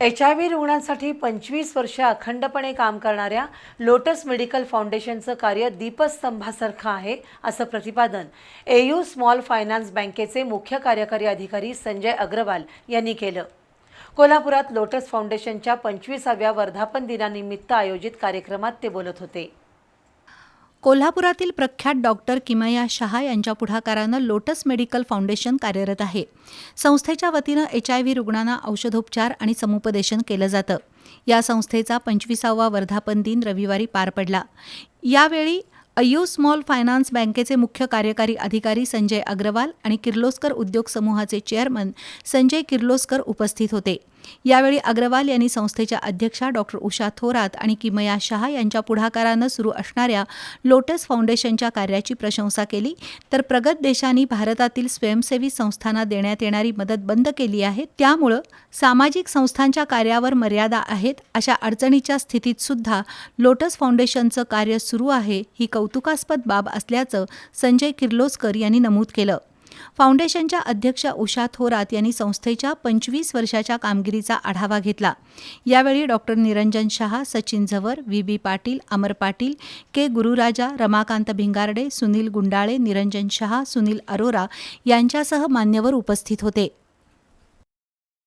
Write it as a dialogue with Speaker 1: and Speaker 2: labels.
Speaker 1: H I V रुग्णांसाठी पंचवीस वर्ष अखंडपणे काम करणाऱ्या लोटस मेडिकल फाउंडेशनचं कार्य दीपस्तंभासारखं आहे असं प्रतिपादन एयू स्मॉल फायनान्स बँकेचे मुख्य कार्यकारी अधिकारी संजय अग्रवाल यांनी केलं. कोल्हापुरात लोटस फाउंडेशनच्या पंचवीसाव्या वर्धापन दिनानिमित्त आयोजित कार्यक्रमात ते बोलत होते.
Speaker 2: कोल्हापुरातील प्रख्यात डॉक्टर किमया शहा यांच्या पुढाकारानं लोटस मेडिकल फाउंडेशन कार्यरत आहे. संस्थेच्या वतीनं एच आय व्ही रुग्णांना औषधोपचार आणि समुपदेशन केलं जातं. या संस्थेचा पंचवीसावा वर्धापन दिन रविवारी पार पडला. यावेळी अय्यू स्मॉल फायनान्स बँकेचे मुख्य कार्यकारी अधिकारी संजय अग्रवाल आणि किर्लोस्कर उद्योग समूहाचे चेअरमन संजय किर्लोस्कर उपस्थित होते. यावेळी अग्रवाल यांनी संस्थेच्या अध्यक्षा डॉक्टर उषा थोरात आणि किमया शहा यांच्या पुढाकारानं सुरू असणाऱ्या लोटस फाउंडेशनच्या कार्याची प्रशंसा केली. तर प्रगत देशांनी भारतातील स्वयंसेवी संस्थांना देण्यात येणारी मदत बंद केली आहे. त्यामुळं सामाजिक संस्थांच्या कार्यावर मर्यादा आहेत अशा अडचणीच्या स्थितीत सुद्धा लोटस फाउंडेशनचं कार्य सुरू आहे ही कौतुकास्पद बाब असल्याचं संजय किर्लोस्कर यांनी नमूद केलं. फाउंडेशनच्या अध्यक्ष उषा थोरात यांनी संस्थेच्या पंचवीस वर्षाच्या कामगिरीचा आढावा घेतला. यावेळी doctor Niranjan Shah Sachin Zawar V. B. Patil Amar Patil K. Gururaja Ramakant Bhingarde Sunil Gundale Niranjan Shah Sunil Arora यांच्यासह मान्यवर उपस्थित होते.